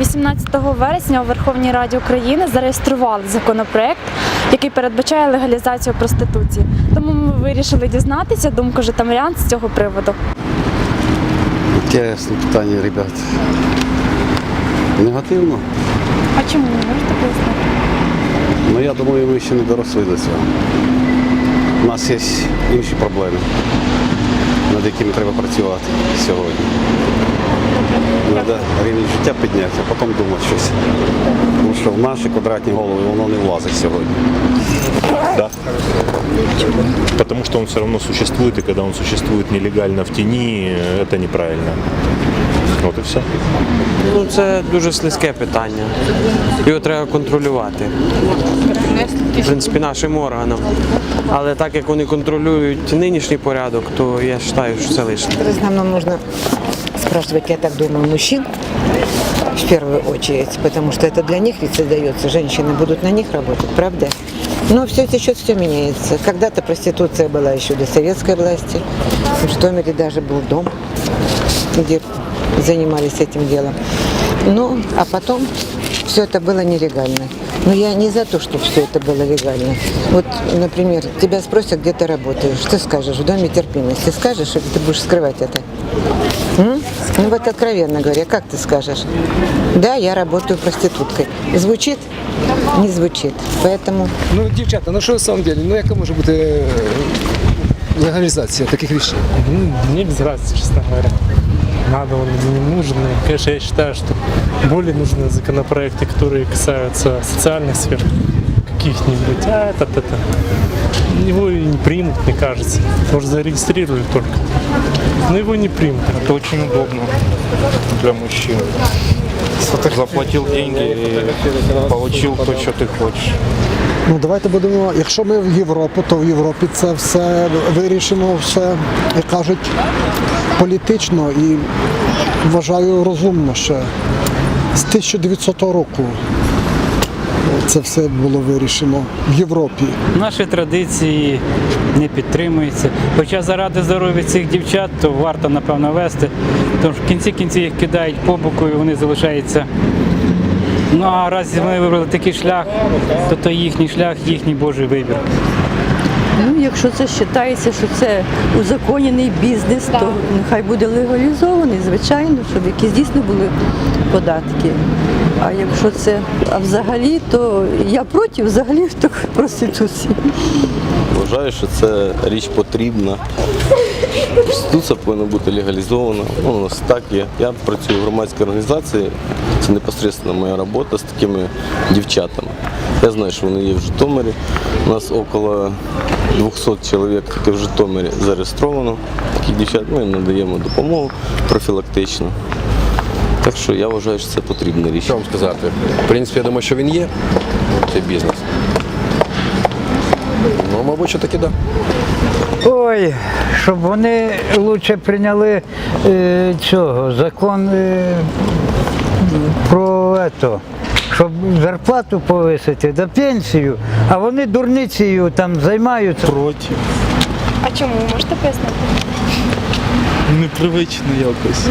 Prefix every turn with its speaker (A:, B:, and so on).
A: 18 вересня у Верховній Раді України зареєстрували законопроект, який передбачає легалізацію проституції. Тому ми вирішили дізнатися думку житомирян з цього приводу.
B: Ясне питання, ребят. Негативно.
A: А чому ви можете пояснити?
B: Ну я думаю, ми ще не доросли до цього. У нас є інші проблеми, над якими треба працювати сьогодні. Треба рівень життя підняти, а потім думати щось. Тому що в наші квадратні голови воно не влазить сьогодні.
C: Да. Потому что он все равно существует, и когда он существует нелегально в тени, это неправильно. Вот и все.
D: Ну, це дуже слизьке питання. Його треба контролювати. В принципі, нашим органам. Але так як вони контролюють нинішній порядок, то я вважаю, що це лишнє.
E: Основном нужно спрашивать, я так думаю, мужчин в первую очередь, потому что это для них ведь создается, женщины будут на них работать, правда? Но все течет, все меняется. Когда-то проституция была еще до советской власти. В Житомире даже был дом, где занимались этим делом. Ну, а потом все это было нелегально. Но я не за то, чтобы все это было легально. Вот, например, тебя спросят, где ты работаешь. Ты скажешь, в доме терпимости. Скажешь, или ты будешь скрывать это? М? Ну вот откровенно говоря, как ты скажешь? Да, я работаю проституткой. Звучит? Не звучит. Поэтому
F: Ну, дівчата, ну що на самом деле, ну яка може бути е, легалізація таких речей?
G: Ну, мне без разницы, честно говоря. Надо он или не нужен. И, конечно, я считаю, что более нужны законопроекты, которые касаются социальных сфер каких-нибудь. А этот, это, его и не примут, мне кажется. Может, зарегистрировали только. Но его не примут.
H: Это очень удобно для мужчин. Заплатил деньги и получил то, что ты хочешь.
I: Ну давайте будемо, якщо ми в Європу, то в Європі це все вирішено, все, як кажуть, політично і вважаю розумно ще. З 1900 року це все було вирішено в Європі.
J: Наші традиції не підтримуються. Хоча заради здоров'я цих дівчат, то варто напевно вести, тому що в кінці кінці їх кидають по боку і вони залишаються. Ну а раз вони вибрали такий шлях, то то їхній шлях, їхній Божий вибір.
K: Ну, якщо це вважається, що це узаконений бізнес, то нехай буде легалізований, звичайно, щоб якісь дійсно були податки. А якщо це а взагалі, то я проти взагалі проституції.
L: Вважаю, що це річ потрібна. Проституція повинна бути легалізована. Ну, у нас так є. Я працюю в громадській організації. Це непосередньо моя робота з такими дівчатами. Я знаю, що вони є в Житомирі. У нас около 200 чоловік тільки в Житомирі зареєстровано. Таких дівчат ми надаємо допомогу профілактично. Так що я вважаю, що це потрібна річ.
H: Що вам сказати? В принципі, я думаю, що він є, цей бізнес. Ну, мабуть, що таки так. Да.
M: Ой, щоб вони лучше прийняли е, цього закон е, про ето, щоб зарплату повисити до пенсію, а вони дурницею там займаються.
G: Проти.
A: А чому ви можете пояснити?
G: Непривично якось.